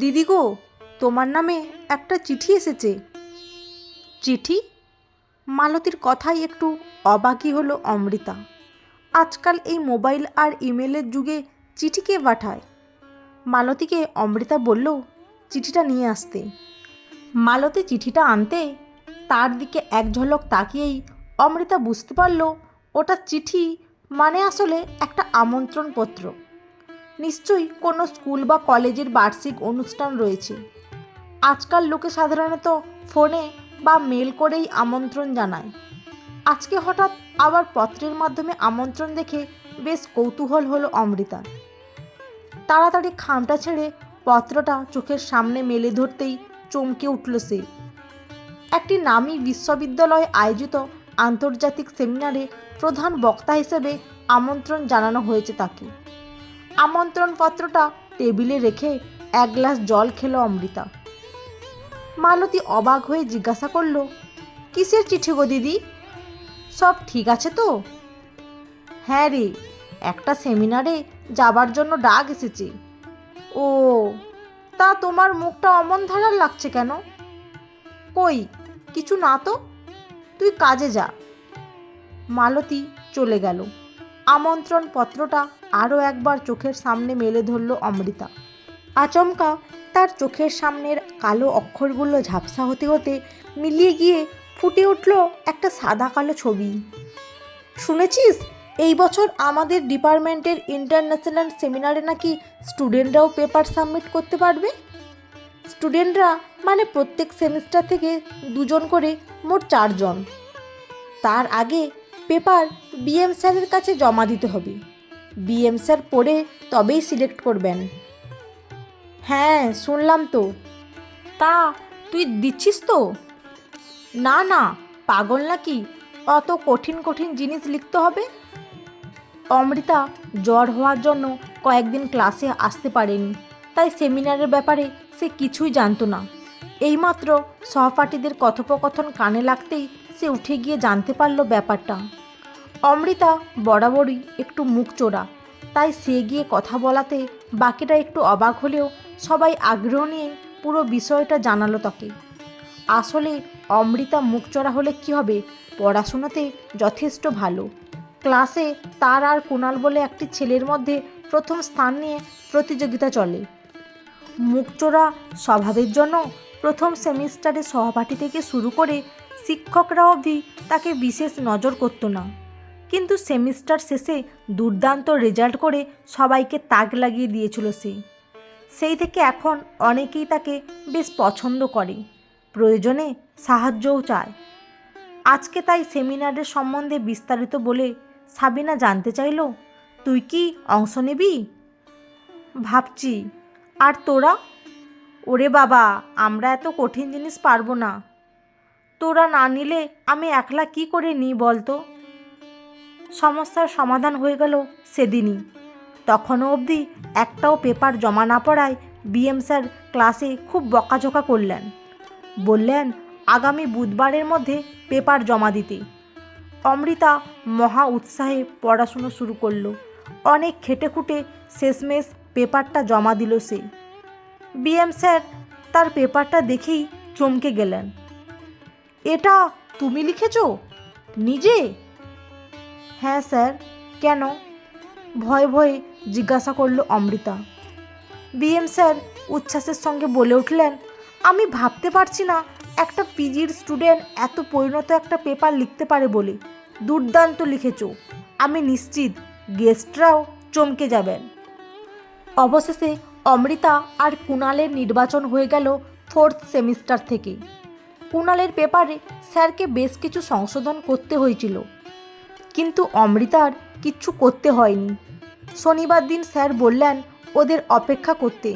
দিদি গো, তোমার নামে একটা চিঠি এসেছে। চিঠি? মালতীর কথাই একটু অবাকই হলো অমৃতা। আজকাল এই মোবাইল আর ইমেলের যুগে চিঠি কে পাঠায়? মালতীকে অমৃতা বলল, চিঠিটা নিয়ে আসতে। মালতী চিঠিটা আনতে তার দিকে এক ঝলক তাকিয়েই অমৃতা বুঝতে পারল, ওটা চিঠি মানে আসলে একটা আমন্ত্রণপত্র। নিশ্চয়ই কোনো স্কুল বা কলেজের বার্ষিক অনুষ্ঠান রয়েছে। আজকাল লোকে সাধারণত ফোনে বা মেল করেই আমন্ত্রণ জানায়। আজকে হঠাৎ আবার পত্রের মাধ্যমে আমন্ত্রণ দেখে বেশ কৌতূহল হলো অমৃতার। তাড়াতাড়ি খামটা ছেড়ে পত্রটা চোখের সামনে মেলে ধরতেই চমকে উঠল সে। একটি নামী বিশ্ববিদ্যালয়ে আয়োজিত আন্তর্জাতিক সেমিনারে প্রধান বক্তা হিসেবে আমন্ত্রণ জানানো হয়েছে তাকে। আমন্ত্রণপত্রটা টেবিলে রেখে এক গ্লাস জল খেলো অমৃতা। মালতী অবাক হয়ে জিজ্ঞাসা করল, কিসের চিঠি গো দিদি? সব ঠিক আছে তো? হ্যাঁ রে, একটা সেমিনারে যাবার জন্য ডাক এসেছে। ও, তা তোমার মুখটা অমন ধারার লাগছে কেন? কই, কিছু না তো? তুই কাজে যা। মালতী চলে গেল। আমন্ত্রণ পত্রটা আরও একবার চোখের সামনে মেলে ধরল অমৃতা। আচমকা তার চোখের সামনের কালো অক্ষরগুলো ঝাপসা হতে হতে মিলিয়ে গিয়ে ফুটে উঠল একটা সাদা কালো ছবি। শুনেছিস? এই বছর আমাদের ডিপার্টমেন্টের ইন্টারন্যাশনাল সেমিনারে নাকি স্টুডেন্টরাও পেপার সাবমিট করতে পারবে? স্টুডেন্টরা মানে প্রত্যেক সেমিস্টার থেকে দুজন করে মোট চারজন। তার আগে পেপার বিএম স্যারের কাছে জমা দিতে হবে। বিএম স্যার পড়ে তবেই সিলেক্ট করবেন। হ্যাঁ শুনলাম তো। তা তুই দিচ্ছিস তো? না না, পাগল নাকি? অত কঠিন কঠিন জিনিস লিখতে হবে? অমৃতা জ্বর হওয়ার জন্য কয়েকদিন ক্লাসে আসতে পারেনি, তাই সেমিনারের ব্যাপারে সে কিছুই জানতো না। এইমাত্র সহপাঠীদের কথোপকথন কানে লাগতেই সে উঠে গিয়ে জানতে পারল ব্যাপারটা। অমৃতা বরাবরই একটু মুখ চোরা। তাই সে গিয়ে কথা বলাতে বাকিটা একটু অবাক হলেও সবাই আগ্রহ নিয়ে পুরো বিষয়টা জানালো তাকে। আসলে অমৃতা মুখ চড়া হলে কি হবে? পড়াশোনাতে যথেষ্ট ভালো। ক্লাসে তার আর কুণাল বলে একটি ছেলের মধ্যে প্রথম স্থান নিয়ে প্রতিযোগিতা চলে। মুখচোরা স্বভাবের জন্য প্রথম সেমিস্টারে সহপাঠী থেকে শুরু করে শিক্ষকরা অবধি তাকে বিশেষ নজর করতো না। কিন্তু সেমিস্টার শেষে দুর্দান্ত রেজাল্ট করে সবাইকে তাক লাগিয়ে দিয়েছিল সে। সেই থেকে এখন অনেকেই তাকে বেশ পছন্দ করে, প্রয়োজনে সাহায্যও চায়। আজকে তাই সেমিনারের সম্বন্ধে বিস্তারিত বলে সাবিনা জানতে চাইল, তুই কি অংশ নিবি? ভাবছি। আর তোরা? ওরে বাবা, আমরা এত কঠিন জিনিস পারব না। তোরা না নিলে আমি একলা কি করে নিই বলতো? সমস্যার সমাধান হয়ে গেল সেদিনই। তখনও অবধি একটাও পেপার জমা না পড়ায় বিএম স্যার ক্লাসে খুব বকাঝকা করলেন। বললেন, আগামী বুধবারের মধ্যে পেপার জমা দিতে। অমৃতা মহা উৎসাহে পড়াশুনো শুরু করল। অনেক খেটে খুঁটে শেষমেশ পেপারটা জমা দিল সে। বিএম স্যার তার পেপারটা দেখেই চমকে গেলেন। এটা তুমি লিখেছ? নিজে? হ্যাঁ স্যার। কেন? ভয়ে ভয়ে জিজ্ঞাসা করল অমৃতা। বিএম স্যার উচ্ছ্বাসের সঙ্গে বলে উঠলেন, আমি ভাবতে পারছি না একটা পিজির স্টুডেন্ট এত পরিণত একটা পেপার লিখতে পারে বলে। দুর্দান্ত লিখেছ। আমি নিশ্চিত গেস্টরাও চমকে যাবেন। অবশেষে অমৃতা আর কুণালের নির্বাচন হয়ে গেল ফোর্থ সেমিস্টার থেকে। কুণালের পেপারে স্যারকে বেশ কিছু সংশোধন করতে হয়েছিল। কিন্তু অমৃতার কিচ্ছু করতে হয়নি। শনিবার দিন স্যার বললেন ওদের অপেক্ষা করতে।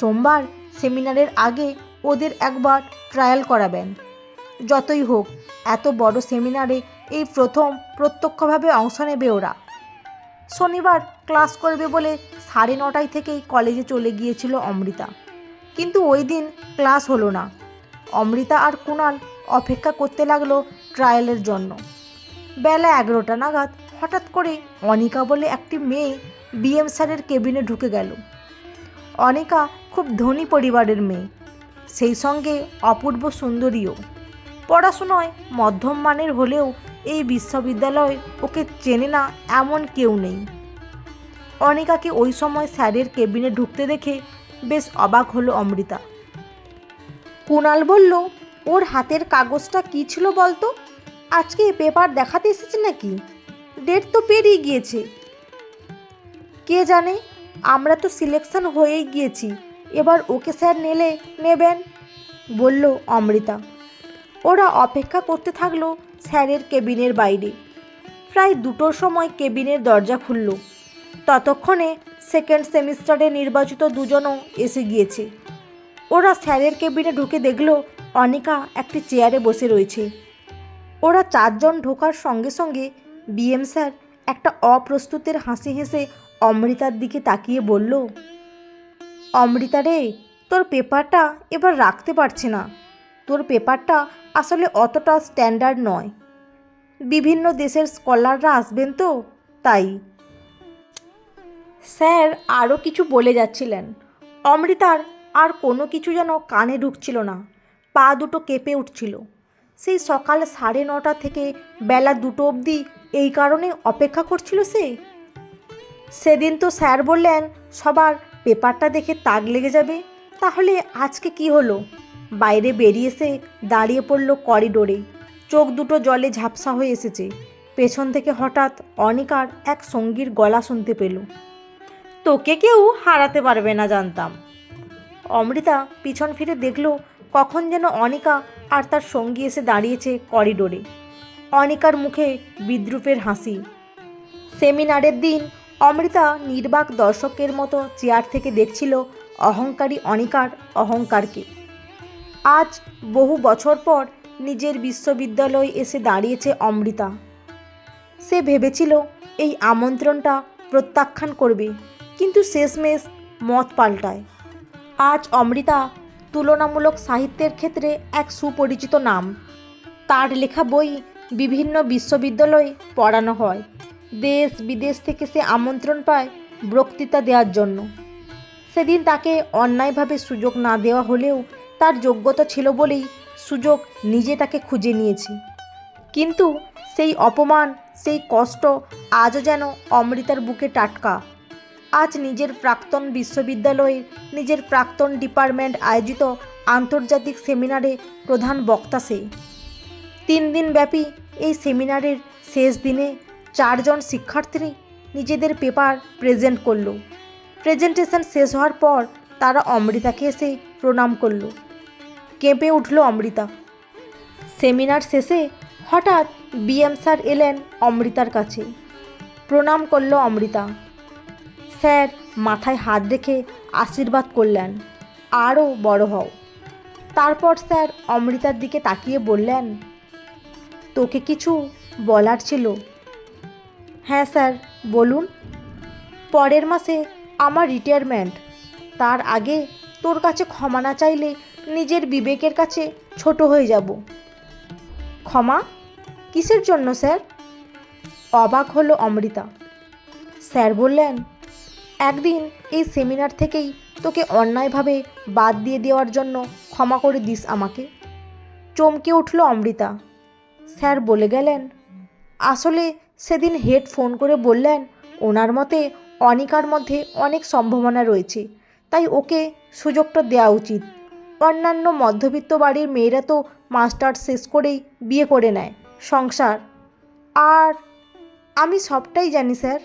সোমবার সেমিনারের আগে ওদের একবার ট্রায়াল করাবেন। যতই হোক, এত বড় সেমিনারে এই প্রথম প্রত্যক্ষভাবে অংশ নেবে ওরা। শনিবার ক্লাস করবে বলে সাড়ে নটায় থেকেই কলেজে চলে গিয়েছিল অমৃতা। কিন্তু ওই দিন ক্লাস হলো না। অমৃতা আর কুণাল অপেক্ষা করতে লাগল ট্রায়ালের জন্য। বেলা এগারোটা নাগাদ হঠাৎ করে অনিকা বলে একটি মেয়ে বিএম স্যারের কেবিনে ঢুকে গেল। অনিকা খুব ধনী পরিবারের মেয়ে, সেই সঙ্গে অপূর্ব সুন্দরীও। পড়াশুনোয় মধ্যম মানের হলেও এই বিশ্ববিদ্যালয়ে ওকে চেনে না এমন কেউ নেই। অনিকাকে ওই সময় স্যারের কেবিনে ঢুকতে দেখে বেশ অবাক হলো অমৃতা। কুণাল বলল, ওর হাতের কাগজটা কী ছিল বলতো? আজকে পেপার দেখাতে এসেছে নাকি? ডেট তো পেরিয়ে গিয়েছে। কে জানে? আমরা তো সিলেকশন হয়েই গিয়েছি। এবার ওকে স্যার নেলে, নেবেন? বলল অমৃতা। ওরা অপেক্ষা করতে থাকল স্যারের কেবিনের বাইরে। প্রায় দুটোর সময় কেবিনের দরজা খুলল। ততক্ষণে সেকেন্ড সেমিস্টারে নির্বাচিত দুজনও এসে গিয়েছে। ওরা স্যারের কেবিনে ঢুকে দেখল অনিকা একটি চেয়ারে বসে রয়েছে। ওরা চারজন ঢোকার সঙ্গে সঙ্গে বিএম স্যার একটা অপ্রস্তুতের হাসি হেসে অমৃতার দিকে তাকিয়ে বলল, অমৃতা রে, তোর পেপারটা এবার রাখতে পারছে না। তোর পেপারটা আসলে অতটা স্ট্যান্ডার্ড নয়। বিভিন্ন দেশের স্কলাররা আসবেন তো, তাই। স্যার আরও কিছু বলে যাচ্ছিলেন। অমৃতার আর কোনো কিছু যেন কানে ঢুকছিল না, পা দুটো কেঁপে উঠছিল। সেই সকাল সাড়ে নটা থেকে বেলা দুটো অবধি এই কারণে অপেক্ষা করছিল সে। সেদিন তো স্যার বললেন, সবার পেপারটা দেখে তাক লেগে যাবে, তাহলে আজকে কি হলো? বাইরে বেরিয়ে এসে দাঁড়িয়ে পড়ল করিডোরে, চোখ দুটো জলে ঝাপসা হয়ে এসেছে। পেছন থেকে হঠাৎ অনিকার এক সঙ্গীর গলা শুনতে পেল। তোকে কেউ হারাতে পারবে না, জানতাম। অমৃতা পিছন ফিরে দেখল কখন যেন অনিকা আর তার সঙ্গী এসে দাঁড়িয়েছে করিডোরে। অনিকার মুখে বিদ্রুপের হাসি। সেমিনারের দিন অমৃতা নির্বাক দর্শকের মতো চেয়ার থেকে দেখছিল অহংকারী অনিকার অহংকারকে। আজ বহু বছর পর নিজের বিশ্ববিদ্যালয়ে এসে দাঁড়িয়েছে অমৃতা। সে ভেবেছিল এই আমন্ত্রণটা প্রত্যাখ্যান করবে, কিন্তু শেষমেশ মত পাল্টায়। আজ অমৃতা তুলনামূলক সাহিত্যের ক্ষেত্রে এক সুপরিচিত নাম। তার লেখা বই বিভিন্ন বিশ্ববিদ্যালয়ে পড়ানো হয়। দেশ বিদেশ থেকে সে আমন্ত্রণ পায় বক্তৃতা দেওয়ার জন্য। সেদিন তাকে অন্যায়ভাবে সুযোগ না দেওয়া হলেও তার যোগ্যতা ছিল বলেই সুযোগ নিজে তাকে খুঁজে নিয়েছে। কিন্তু সেই অপমান, সেই কষ্ট আজও যেন অমৃতার বুকে টাটকা। আজ নিজের প্রাক্তন বিশ্ববিদ্যালয়ের নিজের প্রাক্তন ডিপার্টমেন্ট আয়োজিত আন্তর্জাতিক সেমিনারে প্রধান বক্তা সে। তিন দিন ব্যাপী এই সেমিনারের শেষ দিনে চারজন শিক্ষার্থী নিজেদের পেপার প্রেজেন্ট করল। প্রেজেন্টেশন শেষ হওয়ার পর তারা অমৃতাকে এসে প্রণাম করল। কেঁপে উঠল অমৃতা। সেমিনার শেষে হঠাৎ বিএম স্যার এলেন অমৃতার কাছে। প্রণাম করল অমৃতা। স্যার, মাথায় হাত রেখে আশীর্বাদ করলেন। আরও বড় হও। তারপর স্যার অমৃতার দিকে তাকিয়ে বললেন, তোকে কিছু বলার ছিল? হ্যাঁ স্যার, বলুন। পরের মাসে আমার রিটায়ারমেন্ট তার আগে তোর কাছে ক্ষমা না চাইলে নিজের বিবেকের কাছে ছোট হয়ে যাব। ক্ষমা? কিসের জন্য স্যার? অবাক হলো অমৃতা। স্যার বললেন একদিন এই সেমিনার থেকেই তোকে অন্যায়ভাবে বাদ দিয়ে দেওয়ার জন্য ক্ষমা করে দিস আমাকে। চমকে উঠল অমৃতা। স্যার বলে গেলেন, আসলে সেদিন হেড ফোন করে বললেন, ওনার মতে অনিকার মধ্যে অনেক সম্ভাবনা রয়েছে, তাই ওকে সুযোগটা দেওয়া উচিত। অন্যান্য মধ্যবিত্ত বাড়ির মেয়েরা তো মাস্টার শেষ করেই বিয়ে করে নেয়, সংসার। আর আমি সবটাই জানি, স্যার।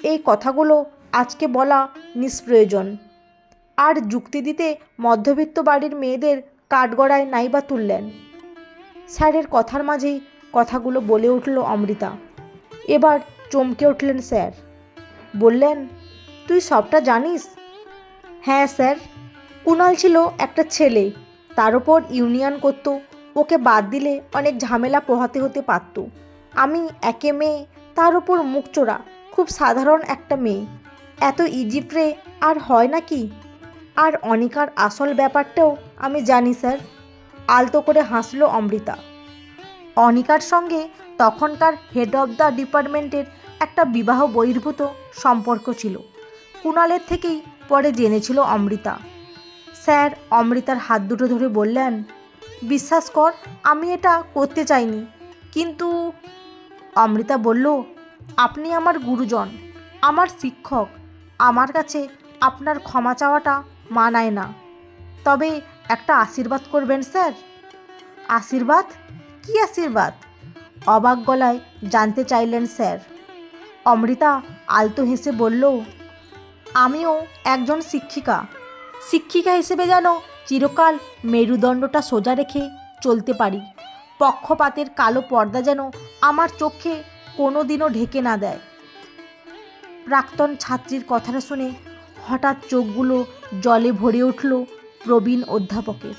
এই কথাগুলো আজকে বলা নিষ্প্রয়োজন। আর যুক্তি দিতে মধ্যবিত্ত বাড়ির মেয়েদের কাঠগড়ায় নাইবা তুললেন। স্যারের কথার মাঝেই কথাগুলো বলে উঠল অমৃতা। এবার চমকে উঠলেন স্যার। বললেন, তুই সবটা জানিস? হ্যাঁ স্যার। কুণাল ছিল একটা ছেলে। তার ওপর ইউনিয়ন করত। ওকে বাদ দিলে অনেক ঝামেলা পোহাতে হতে পারত। আমি একে মেয়ে, তার ওপর মুখ চোরা। খুব সাধারণ একটা মেয়ে। এত ইজিপ্রে আর হয় নাকি? আর অনিকার আসল ব্যাপারটাও আমি জানি, স্যার। আলতো করে হাসলো অমৃতা। অনিকার সঙ্গে তখনকার হেড অব দ্য ডিপার্টমেন্টের একটা বিবাহ বহির্ভূত সম্পর্ক ছিল। কুণালের থেকেই পরে জেনেছিল অমৃতা। স্যার, অমৃতার হাত দুটো ধরে বললেন, বিশ্বাস কর, আমি এটা করতে চাইনি। কিন্তু অমৃতা বলল, আপনি আমার গুরুজন, আমার শিক্ষক আমার কাছে আপনার ক্ষমা চাওয়াটা মানায় না। তবে একটা আশীর্বাদ করবেন, স্যার। আশীর্বাদ? কি আশীর্বাদ? অবাক গলায় জানতে চাইলেন, স্যার। অমৃতা আলতো হেসে বলল, আমিও একজন শিক্ষিকা। শিক্ষিকা হিসেবে যেন চিরকাল মেরুদণ্ডটা সোজা রেখে চলতে পারি। পক্ষপাতের কালো পর্দা যেন আমার চোখে কোনো দিনও ঢেকে না দেয়। প্রাক্তন ছাত্রীর কথাটা শুনে হঠাৎ চোখগুলো জলে ভরে উঠল প্রবীণ অধ্যাপকের।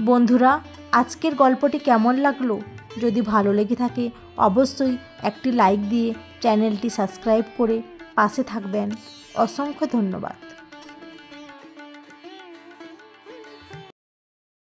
বন্ধুরা, আজকের গল্পটি কেমন লাগল? যদি ভালো লেগে থাকে, অবশ্যই একটি লাইক দিয়ে চ্যানেলটি সাবস্ক্রাইব করে পাশে থাকবেন। অসংখ্য ধন্যবাদ।